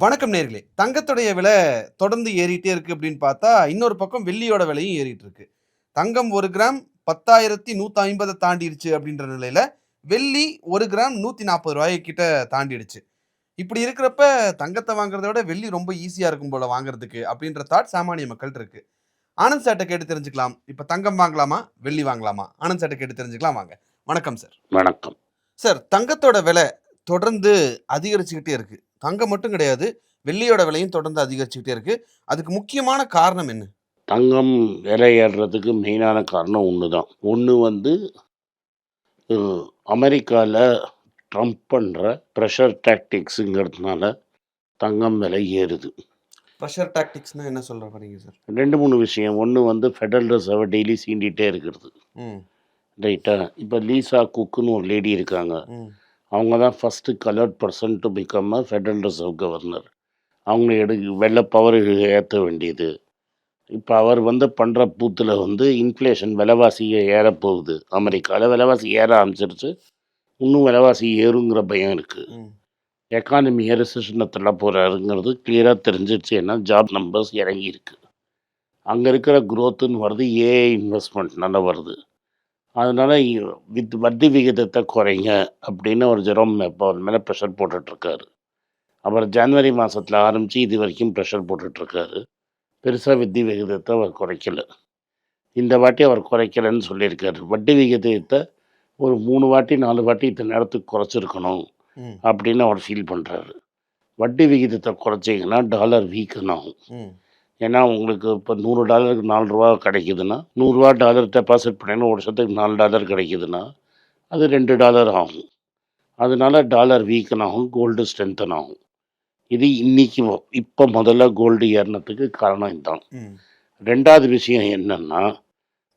வணக்கம் நேர்களே. தங்கத்துடைய விலை தொடர்ந்து ஏறிட்டே இருக்கு அப்படின்னு பார்த்தா இன்னொரு பக்கம் வெள்ளியோட விலையும் ஏறிட்டு இருக்கு. தங்கம் ஒரு கிராம் பத்தாயிரத்தி நூற்றி ஐம்பதை தாண்டிடுச்சு அப்படின்ற நிலையில வெள்ளி ஒரு கிராம் நூற்றி நாற்பது ரூபாய் கிட்ட தாண்டிடுச்சு. இப்படி இருக்கிறப்ப தங்கத்தை வாங்குறத விட வெள்ளி ரொம்ப ஈஸியா இருக்கும் போல வாங்குறதுக்கு அப்படின்ற தாட் சாமானிய மக்கள்கிட்ட இருக்கு. ஆனந்த் சார்ட்ட கேட்டு தெரிஞ்சுக்கலாம். இப்போ தங்கம் வாங்கலாமா? வெள்ளி வாங்கலாமா? ஆனந்த் சார்ட்ட கேட்டு தெரிஞ்சுக்கலாம். வாங்க. வணக்கம் சார் வணக்கம். சார் தங்கத்தோட விலை தொடர்ந்து அதிகரிச்சுக்கிட்டே இருக்கு. தங்கம் மட்டும் கிடையாது வெள்ளியோட விலையும் தொடர்ந்து அதிகரிச்சுக்கிட்டே இருக்கு. அதுக்கு முக்கியமான காரணம் என்ன? தங்கம் விலை ஏறுறதுக்கு மெயினான காரணம் ஒன்று தான் ஒன்று வந்து அமெரிக்காவில் ட்ரம்ப் பண்ணுற ப்ரெஷர் டாக்டிக்ஸுங்கிறதுனால தங்கம் விலை ஏறுது. ப்ரெஷர் டாக்டிக்ஸ்னா என்ன சொல்ற வரீங்க சார் ரெண்டு மூணு விஷயம். ஒன்று வந்து ஃபெடரல் ரிசர்வை டெய்லி சீண்டிகிட்டே இருக்கிறது. ரைட்டா? இப்போ லீசா குக்குன்னு ஒரு லேடி இருக்காங்க. அவங்க தான் first colored person to become a federal reserve governor அவங்க எடு வெள்ளை பவர் ஏற்ற வேண்டியது. இப்போ அவர் வந்து பண்ணுற பூத்தில் வந்து இன்ஃப்ளேஷன் விலைவாசி ஏறப்போகுது. அமெரிக்காவில் விலைவாசி ஏற ஆரம்பிச்சிருச்சு. இன்னும் விலைவாசி ஏறுங்கிற பயம் இருக்குது எக்கானமியை ரிசெஷனில் தள்ள போகிறாருங்கிறது கிளியராக தெரிஞ்சிருச்சு. ஏன்னா ஜாப் நம்பர்ஸ் இறங்கி இருக்கு அங்கே இருக்கிற growthன்னு வருது ஏஐ இன்வெஸ்ட்மெண்ட்னால வருது. அதனால வித் வட்டி விகிதத்தை குறைங்க அப்படின்னு ஒரு ஜெரோம் இப்போ அவர் மேலே ப்ரெஷர் போட்டுட்ருக்காரு. அப்புறம் ஜனவரி மாதத்தில் ஆரம்பித்து இது வரைக்கும் ப்ரெஷர் போட்டுட்ருக்காரு. பெருசாக வட்டி விகிதத்தை அவர் குறைக்கல. இந்த வாட்டி அவர் குறைக்கலன்னு சொல்லியிருக்காரு. வட்டி விகிதத்தை ஒரு மூணு வாட்டி நாலு வாட்டி இத்தனை நேரத்துக்கு குறைச்சிருக்கணும் அப்படின்னு அவர் ஃபீல் பண்ணுறாரு வட்டி விகிதத்தை குறைச்சிங்கன்னா டாலர் வீக்கன் ஆகும். ஏன்னா உங்களுக்கு இப்போ நூறு டாலருக்கு நாலு ரூபா கிடைக்குதுன்னா நூறுரூவா டாலர் டெபாசிட் பண்ணீங்கன்னா ஒரு வருஷத்துக்கு நாலு டாலர் கிடைக்குதுன்னா அது ரெண்டு டாலர் ஆகும். அதனால டாலர் வீக்கன் ஆகும் கோல்டு ஸ்ட்ரென்தன் ஆகும். இது இன்னைக்கு இப்போ முதல்ல கோல்டு ஏறினதுக்கு காரணம் இதுதான் ரெண்டாவது விஷயம் என்னன்னா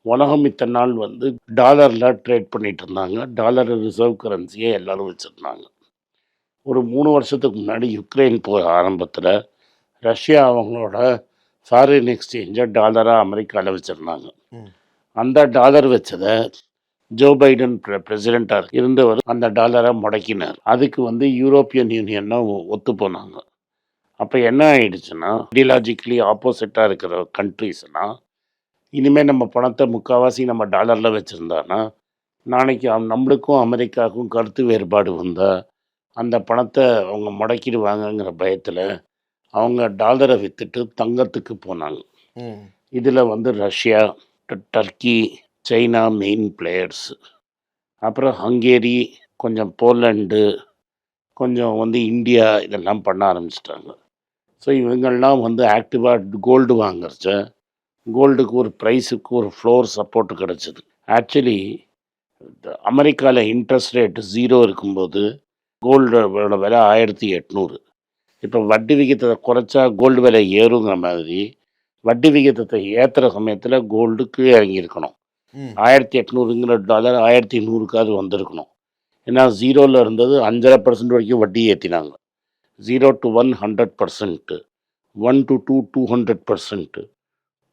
உலகம் இத்தனை நாள் வந்து டாலரில் ட்ரேட் பண்ணிட்டு இருந்தாங்க. டாலர் ரிசர்வ் கரன்சியை எல்லாரும் வச்சுருந்தாங்க. ஒரு மூணு வருஷத்துக்கு முன்னாடி யுக்ரைன் போர் ஆரம்பத்தில் ரஷ்யா அவங்களோட ஃபாரின் எக்ஸ்சேஞ்சை டாலராக அமெரிக்காவில் வச்சுருந்தாங்க. அந்த டாலர் வச்சதை ஜோ பைடன் பிரசிடெண்ட்டாக இருந்தவர் அந்த டாலரை முடக்கினார். அதுக்கு வந்து யூரோப்பியன் யூனியன்னா ஒத்து போனாங்க. அப்போ என்ன ஆயிடுச்சுன்னா ஐடியாலஜிக்கலி ஆப்போசிட்டாக இருக்கிற கண்ட்ரீஸ்னால் இனிமேல் நம்ம பணத்தை முக்கால்வாசி நம்ம டாலரில் வச்சுருந்தானா நாளைக்கு நம்மளுக்கும் அமெரிக்காவுக்கும் கருத்து வேறுபாடு வந்தால் அந்த பணத்தை அவங்க முடக்கிடுவாங்கங்கிற பயத்தில் அவங்க டாலரை விற்றுட்டு தங்கத்துக்கு போனாங்க. இதில் வந்து Russia Turkey China main players அப்புறம் ஹங்கேரி கொஞ்சம் போலண்டு கொஞ்சம் வந்து இந்தியா இதெல்லாம் பண்ண ஆரம்பிச்சிட்டாங்க. ஸோ இவங்கெல்லாம் வந்து ஆக்டிவாக கோல்டு வாங்குறச்ச கோல்டுக்கு ஒரு ப்ரைஸுக்கு ஒரு ஃப்ளோர் சப்போர்ட் கிடச்சிது. ஆக்சுவலி அமெரிக்காவில் இன்ட்ரெஸ்ட் ரேட் ஜீரோ இருக்கும்போது கோல்டோட விலை ஆயிரத்தி எட்நூறு. இப்போ வட்டி விகிதத்தை குறைச்சா கோல்டு விலை ஏறுங்கிற மாதிரி வட்டி விகிதத்தை ஏற்றுற சமயத்தில் கோல்டு கீழே இறங்கியிருக்கணும் ஆயிரத்தி எட்நூறுங்கிற டாலர் ஆயிரத்தி நூறுக்காவது வந்திருக்கணும். ஏன்னா ஜீரோவில் இருந்தது அஞ்சரை பர்சன்ட் வரைக்கும் வட்டி ஏற்றினாங்க zero to one hundred percent one to two two hundred percent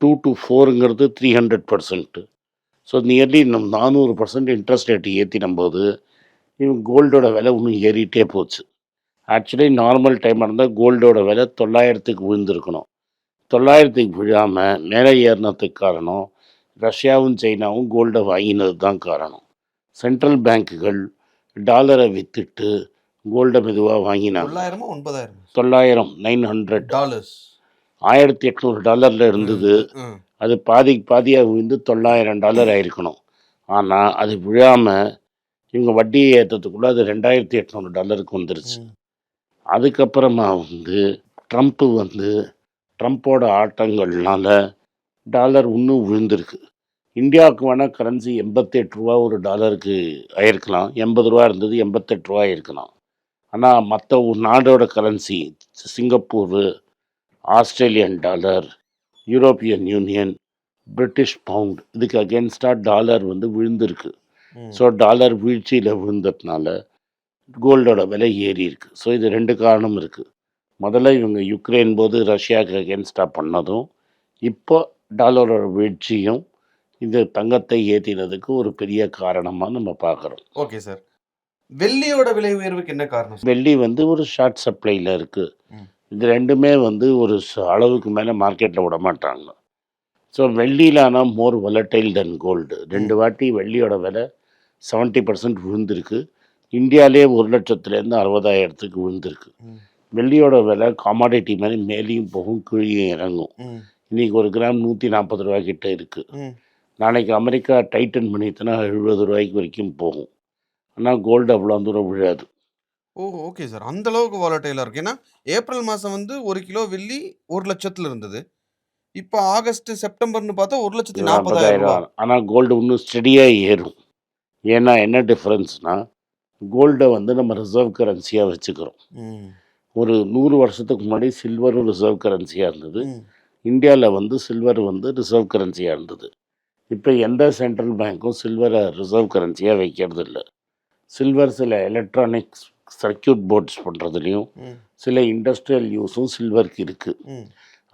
two to ஃபோருங்கிறது three hundred percent so nearly நம்ம நானூறு பர்சன்ட் இன்ட்ரெஸ்ட் ரேட்டு ஏற்றின போது இவங்க கோல்டோட விலை இன்னும் ஏறிட்டே போச்சு. ஆக்சுவலி நார்மல் டைமாக இருந்தால் கோல்டோட விலை தொள்ளாயிரத்துக்கு விழுந்திருக்கணும் தொள்ளாயிரத்துக்கு விழாமல் மேலே ஏறினதுக்கு காரணம் ரஷ்யாவும் சைனாவும் கோல்டை வாங்கினது தான் காரணம். சென்ட்ரல் பேங்க்குகள் டாலரை விற்றுட்டு கோல்டை மெதுவாக வாங்கினாங்க. தொள்ளாயிரமா ஒன்பதாயிரம்? தொள்ளாயிரம் நைன் ஹண்ட்ரட் டாலர்ஸ் ஆயிரத்தி எட்நூறு டாலரில் இருந்தது. அது பாதி பாதியாக விழுந்து தொள்ளாயிரம் டாலர் ஆயிருக்கணும். ஆனால் அது விழாமல் இவங்க வட்டியை ஏற்றதுக்குள்ளே அது ரெண்டாயிரத்தி எட்நூறு டாலருக்கு வந்துருச்சு. அதுக்கப்புறமா வந்து ட்ரம்ப்பு வந்து ட்ரம்ப்போட ஆட்டங்கள்னால டாலர் இன்னும் விழுந்திருக்கு. இந்தியாவுக்கு வேணால் கரன்சி எண்பத்தெட்டு ரூபா ஒரு டாலருக்கு ஆயிருக்கலாம். எண்பது ரூபா இருந்தது எண்பத்தெட்டு ரூபா ஆயிருக்கலாம். ஆனால் மற்ற ஒரு நாடோட currency Singapore Australian dollar European union British pound இதுக்கு அகேன்ஸ்டாக டாலர் வந்து விழுந்திருக்கு. ஸோ டாலர் வீழ்ச்சியில் விழுந்ததுனால கோல்டோட விலை ஏறி இருக்கு. ஸோ இது ரெண்டு காரணம் இருக்குது முதல்ல இவங்க யுக்ரைன் போது ரஷ்யாவுக்கு அகேன்ஸ்டாக பண்ணதும் இப்போ டாலரோட வீழ்ச்சியும் இந்த தங்கத்தை ஏற்றினதுக்கு ஒரு பெரிய காரணமாக நம்ம பார்க்குறோம். ஓகே சார் வெள்ளியோட விலை உயர்வுக்கு என்ன காரணம்? வெள்ளி வந்து ஒரு ஷார்ட் சப்ளையில் இருக்குது. இது ரெண்டுமே வந்து ஒரு அளவுக்கு மேலே மார்க்கெட்டில் விட மாட்டாங்க. ஸோ வெள்ளியிலானா மோர் volatile தென் கோல்டு ரெண்டு வாட்டி வெள்ளியோட விலை செவன்ட்டி பர்சன்ட் விழுந்திருக்கு இந்தியாவிலே ஒரு லட்சத்துலேருந்து அறுபதாயிரத்துக்கு விழுந்திருக்கு. வெள்ளியோட விலை காமாடிட்டி மாதிரி மேலேயும் போகும் கீழேயும் இறங்கும். ம். இன்னைக்கு ஒரு கிராம் நூற்றி நாற்பது ரூபாய் கிட்ட இருக்குது. நாளைக்கு அமெரிக்கா டைட்டன் பண்ணிட்டுனா எழுபது ரூபாய்க்கு வரைக்கும் போகும். ஆனால் கோல்டு அவ்வளோ தூரம் விழாது. ஓ ஓகே சார் அந்த அளவுக்கு வாலட்டைலாக இருக்கு. ஏன்னா ஏப்ரல் மாதம் வந்து ஒரு கிலோ வெள்ளி ஒரு லட்சத்தில் இருந்தது. இப்போ ஆகஸ்ட் செப்டம்பர்னு பார்த்தா ஒரு லட்சத்தி நாற்பதாயிரம் ரூபா நாற்பதாயிரம் ஆனால் கோல்டு இன்னும் ஸ்டெடியாக ஏறும். ஏன்னா என்ன டிஃப்ரென்ஸ்னால் கோல்டை வந்து நம்ம ரிசர்வ் கரன்சியாக வச்சுக்கிறோம். ஒரு நூறு வருஷத்துக்கு முன்னாடி சில்வரும் ரிசர்வ் கரன்சியாக இருந்தது. இந்தியாவில் வந்து சில்வர் வந்து ரிசர்வ் கரன்சியாக இருந்தது இப்போ எந்த சென்ட்ரல் பேங்க்கும் சில்வரை ரிசர்வ் கரன்சியாக வைக்கிறது இல்லை சில்வர் சில எலக்ட்ரானிக்ஸ் சர்க்கியூட் போர்ட்ஸ் பண்ணுறதுலையும். சில இண்டஸ்ட்ரியல் யூஸும் சில்வருக்கு இருக்குது.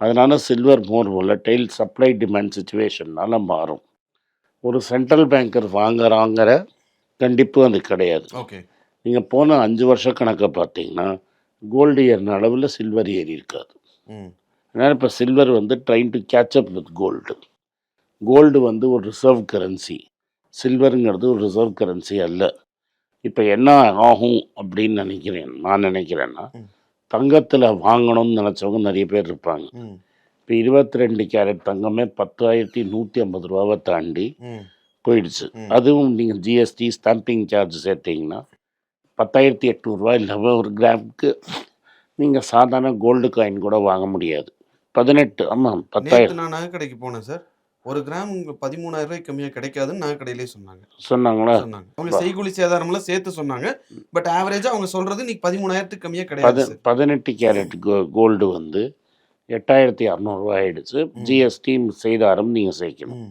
அதனால் silver more volatile supply demand சுச்சுவேஷன்னால மாறும் ஒரு சென்ட்ரல் பேங்கர் வாங்குறாங்கிற கண்டிப்பு அது கிடையாது ஓகே நீங்கள் போன அஞ்சு வருஷ கணக்கை பார்த்தீங்கன்னா கோல்டு ஏறின அளவில் சில்வர் ஏறி இருக்காது. அதனால் இப்போ சில்வர் வந்து trying to catch up with gold gold வந்து ஒரு ரிசர்வ் கரன்சி சில்வருங்கிறது ஒரு ரிசர்வ் கரன்சி அல்ல இப்போ என்ன ஆகும் அப்படின்னு நினைக்கிறேன் நான் நினைக்கிறேன்னா. தங்கத்தில் வாங்கணும்னு நினச்சவங்க நிறைய பேர் இருப்பாங்க. இப்போ இருபத்தி ரெண்டு கேரட் தங்கமே பத்தாயிரத்தி நூற்றி ஐம்பது ரூபாவை தாண்டி. போயிடுச்சு. அதுவும் நீங்கள் ஜிஎஸ்டி ஸ்டாம்பிங் சார்ஜ் சேர்த்தீங்கன்னா பத்தாயிரத்தி எட்நூறுரூவா இல்லாமல் ஒரு கிராமுக்கு நீங்கள் சாதாரண கோல்டு காயின் கூட வாங்க முடியாது. பதினெட்டு ஆமாம் பத்தாயிரம் நான் கடைக்கு போனேன் சார். ஒரு கிராம் உங்களுக்கு பதிமூணாயிரம் ரூபாய் கம்மியாக கிடைக்காதுன்னு நகை கடையிலே சொன்னாங்க. சொன்னாங்களா? சொன்னாங்க. அவங்க செய்கூலி சேதாரம்லாம் சேர்த்து சொன்னாங்க. பட் ஆவரேஜா அவங்க சொல்றது இன்னைக்கு பதிமூணாயிரத்துக்கு கம்மியா பத கிடையாது பதினெட்டு கேரட் கோ கோல்டு வந்து எட்டாயிரத்தி அறநூறுவா ஆயிடுச்சு. ஜிஎஸ்டி செய்தாரம் நீங்கள் சேர்க்கணும்.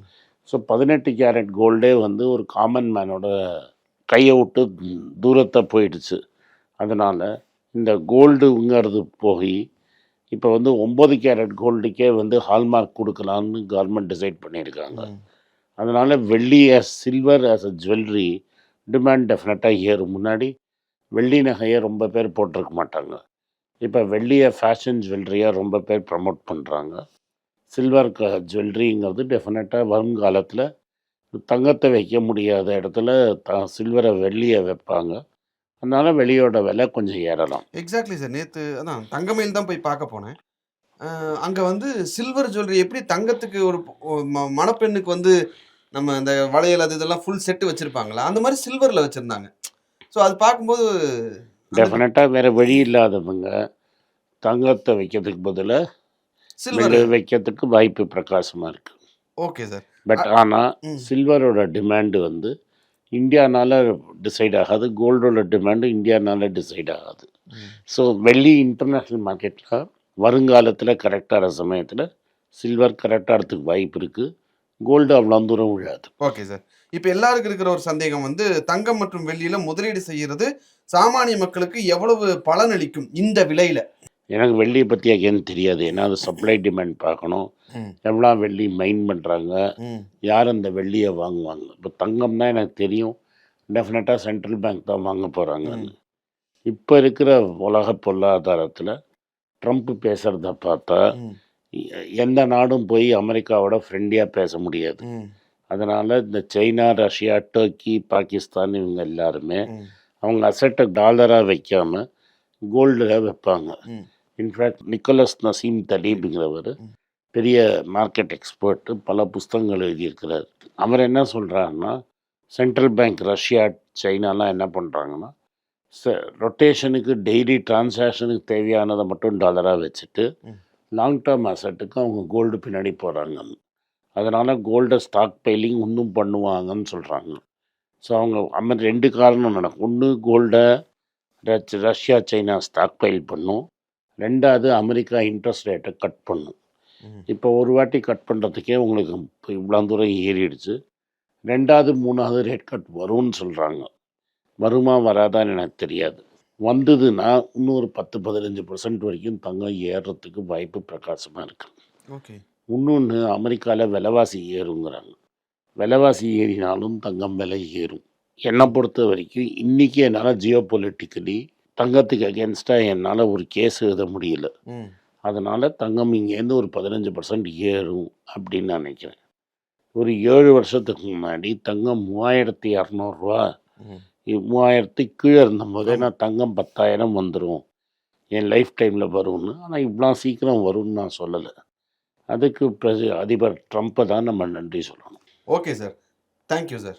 ஸோ பதினெட்டு கேரட் கோல்டே வந்து ஒரு காமன் மேனோட கையை விட்டு தூரத்தை போயிடுச்சு. அதனால் இந்த கோல்டுங்கிறது போய் இப்போ வந்து ஒம்பது கேரட் கோல்டுக்கே வந்து ஹால்மார்க் கொடுக்கலான்னு கவர்மெண்ட் டிசைட் பண்ணியிருக்காங்க. அதனால் வெள்ளி as silver as a jewellery demand டெஃபினட்டாக ஏறும். முன்னாடி வெள்ளி நகையை ரொம்ப பேர் போட்டிருக்க மாட்டாங்க. இப்போ வெள்ளியை ஃபேஷன் ஜுவல்லரியாக ரொம்ப பேர் ப்ரமோட் பண்ணுறாங்க சில்வர் க ஜுவல்லரிங்கிறது டெஃபினட்டாக வருங்காலத்தில் தங்கத்தை வைக்க முடியாத இடத்துல த சில்வரை வெள்ளியை வைப்பாங்க. அதனால் வெளியோட விலை கொஞ்சம் ஏறலாம். எக்ஸாக்ட்லி சார் நேத்து அதான் தங்கமயில் தான் போய் பார்க்க போனேன். அங்க வந்து சில்வர் ஜுவல்லரி எப்படி தங்கத்துக்கு ஒரு ம- மணப்பெண்ணுக்கு வந்து நம்ம அந்த வளையல் அது இதெல்லாம் ஃபுல் செட்டு வச்சிருப்பாங்களா? அந்த மாதிரி சில்வர்ல வச்சிருந்தாங்க. ஸோ அது பார்க்கும்போது டெஃபினட்டாக வேறு வழி இல்லாதவங்க தங்கத்தை வைக்கிறதுக்கு பதிலாக சில்வர். வைக்கிறதுக்கு வாய்ப்பு பிரகாசமாக இருக்குது ஓகே சார். பட் ஆனால். சில்வரோட டிமாண்டு வந்து இந்தியானால டிசைட் ஆகாது கோல்டோட டிமாண்டு இந்தியானால டிசைட் ஆகாது. ஸோ வெள்ளி இன்டர்நேஷ்னல் மார்க்கெட்டில் வருங்காலத்தில் கரெக்டான சமயத்தில் சில்வர் கரெக்டாகிறதுக்கு வாய்ப்பு இருக்குது கோல்டு அவ்வளோ தூரம் விழாது. Okay sir. இப்போ எல்லாருக்கும் இருக்கிற ஒரு சந்தேகம் வந்து தங்கம் மற்றும் வெள்ளியில முதலீடு செய்யறது சாமானிய மக்களுக்கு எவ்வளவு பலனளிக்கும் இந்த விலையில? எனக்கு வெள்ளியை பற்றி அகேன் தெரியாது ஏன்னா அது சப்ளை டிமாண்ட் பார்க்கணும். எவ்வளோ வெள்ளி மைன் பண்ணுறாங்க. யார் அந்த வெள்ளியை வாங்குவாங்க இப்போ தங்கம் தான் எனக்கு தெரியும் டெஃபினட்டாக சென்ட்ரல் பேங்க் தான் வாங்க போகிறாங்கன்னு இப்போ இருக்கிற உலக பொருளாதாரத்தில் ட்ரம்ப் பேசுகிறத பார்த்தா எந்த நாடும் போய் அமெரிக்காவோட ஃப்ரெண்ட்லியாக பேச முடியாது. அதனால் இந்த சைனா ரஷ்யா டர்க்கி பாகிஸ்தான் இவங்க எல்லாருமே. அவங்க அசட்டை டாலராக வைக்காம கோல்டில் வைப்பாங்க. இன்ஃபேக்ட் நிக்கோலஸ் நசீம் தலீப்ங்கிறவர். பெரிய மார்க்கெட் எக்ஸ்பர்ட் பல புஸ்தகங்கள் எழுதியிருக்கிறார். அவர் என்ன சொல்கிறாருன்னா சென்ட்ரல் பேங்க் ரஷ்யா சைனாலாம் என்ன பண்ணுறாங்கன்னா ரொட்டேஷனுக்கு டெய்லி டிரான்சாக்ஷனுக்கு தேவையானதை மட்டும் டாலராக வச்சுட்டு. லாங் டேர்ம் அசட்டுக்கு அவங்க கோல்டு பின்னாடி போகிறாங்க அதனால் கோல்டை ஸ்டாக் பைலிங் இன்னும் பண்ணுவாங்கன்னு சொல்கிறாங்க ஸோ அவங்க அம்ம ரெண்டு காரணம் நடக்கும். ஒன்று கோல்டை ரஷ்யா சைனா ஸ்டாக் பைல் பண்ணும். ரெண்டாவது அமெரிக்கா இன்ட்ரெஸ்ட் ரேட்டை கட் பண்ணும். இப்போ ஒரு வாட்டி கட் பண்ணுறதுக்கே உங்களுக்கு இப்போ இவ்வளோ தூரம் ஏறிடுச்சு. ரெண்டாவது மூணாவது ரேட் கட் வரும்னு சொல்கிறாங்க வருமா வராதான்னு எனக்கு தெரியாது. வந்ததுன்னா இன்னும் ஒரு பத்து பதினஞ்சு பர்சன்ட் வரைக்கும் தங்கம் ஏறுறதுக்கு வாய்ப்பு பிரகாசமாக இருக்குது ஓகே. இன்னொன்று அமெரிக்காவில் விலைவாசி ஏறுங்கிறாங்க. விலைவாசி ஏறினாலும் தங்கம் விலை ஏறும். என்னை பொறுத்த வரைக்கும் இன்றைக்கி என்னால் ஜியோ பொலிட்டிக்கலி தங்கத்துக்கு அகேன்ஸ்டாக என்னால் ஒரு கேஸ் எழுத முடியல. அதனால் தங்கம் இங்கேருந்து ஒரு பதினஞ்சு பர்சன்ட் ஏறும் அப்படின்னு நான் நினைக்கிறேன். ஒரு ஏழு வருஷத்துக்கு முன்னாடி தங்கம் மூவாயிரத்தி இரநூறுவா மூவாயிரத்தி கீழே இருந்தபோதே நான் தங்கம் பத்தாயிரம் வந்துடும் என் லைஃப் டைமில் வரும்னு. ஆனால் இவ்வளோ சீக்கிரம் வரும்னு நான் சொல்லலை. அதுக்கு பிரசி அதிபர் ட்ரம்ப்பை தான் நம்ம நன்றி சொல்லணும். Okay sir. Thank you sir